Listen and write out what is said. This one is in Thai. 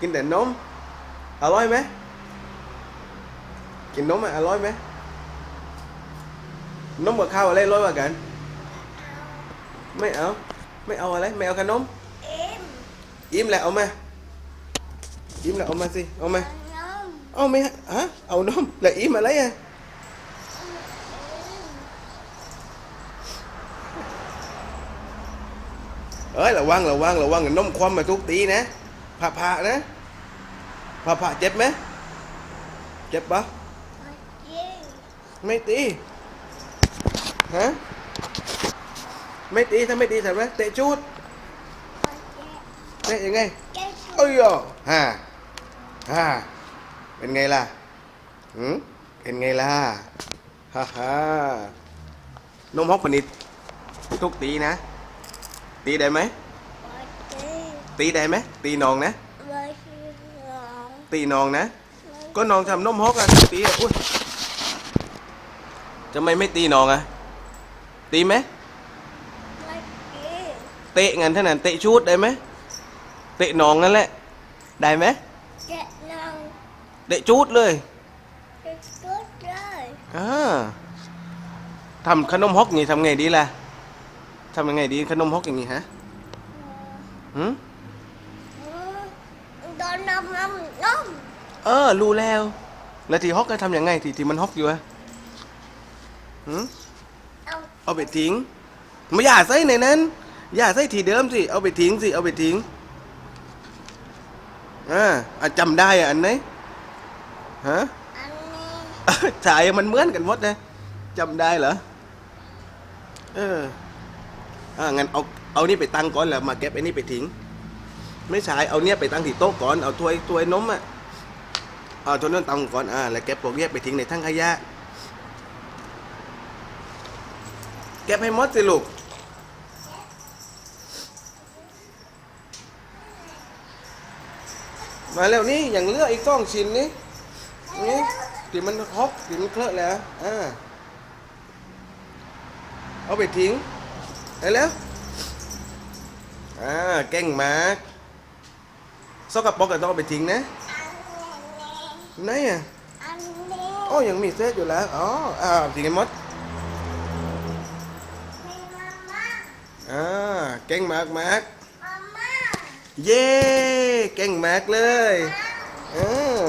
กินแต่นม อร่อยไหมกินนมอะอร่อยไหมนมกับข้าวอะไรอร่อยกว่ากัน ไม่เอา ไม่เอาอะไร ไม่เอาขนมเอ็มอิ่มแหละเอามาอิ่มแหละเอามาสิ เอามาน้องเอาไม่ฮะ เอานมแล้วอิ่มอะไรอะเอ้ยระวังระวังระวังนมความมาทุกตีนะ ผ่าผ่านะผ่าผ่าเจ็บไหมเจ็บปะไม่ตีฮะไม่ตีถ้าไม่ตีทำไมเตะชุดเตะยังไงเอ้ยอะฮ่าฮ่าเป็นไงล่ะหืมเป็นไงล่ะฮ่าฮ่านมฮอกปนิดทุกตีนะ ตีได้ไหม ตีได้ไหมตีนองนะตีนองนะ ก็นองทำนมฮอกอะตีอะอุ้ยทำไมไม่ตีนองอะตีไหมเตะงันเท่านั้นเตะชุดได้ไหมเตะนองนั่นแหละได้ไหมเจ็บน้องเตะชุดเลยเจ็บตุ๊ดเลยอ่าทำขนมฮอกอย่างงี้ทำไงดีล่ะทำยังไงดีขนมฮอกอย่างงี้ฮะหืม โดนน้ำน้ำน้เออ รู้แล้ว แล้วที่ฮอกก็ทำยังไงที่ที่มันฮอกอยู่อะหืมำเอาเอาไปทิ้งไม่อย่าใส่ในนั้น อย่าใส่ที่เดิมสิ เอาไปทิ้งสิ เอาไปทิ้งอ่าอะจำได้อะอันไหนฮะ อันนี้ถ่ายมันเหมือนกันหมดเลยจำได้เหรอ เอออ่างั้นเอา เอานี่ไปตั้งก่อนแล้วมาเก็บไอ้นี่ไปทิ้ง ไม่ใช่เอาเนี่ยไปตั้งที่โต๊ะก่อนเอาถ้วยถ้วยนมอะเอาถ้วยนมตั้งก่อนอ่าแล้วเก็บพวกเนี้ยไปทิ้งในถังขยะเก็บให้หมดสิลูกมาแล้วนี่อย่างเลือกอีกสองชิ้นนี่นี่ที่มันฮอกที่มันเคลอะแล้วอ่าเอาไปทิ้งได้แล้วอ่าเก่งมาก ซอกกระป๋องก็ต้องเอาไปทิ้งนะไหนอะอันนี้โอ้ยังมีเศษอยู่แล้วอ๋ออ่าทิ้งให้หมดให้มาม่าอ่าเก่งมากมากมาม่าเย้เก่งมากเลยเออ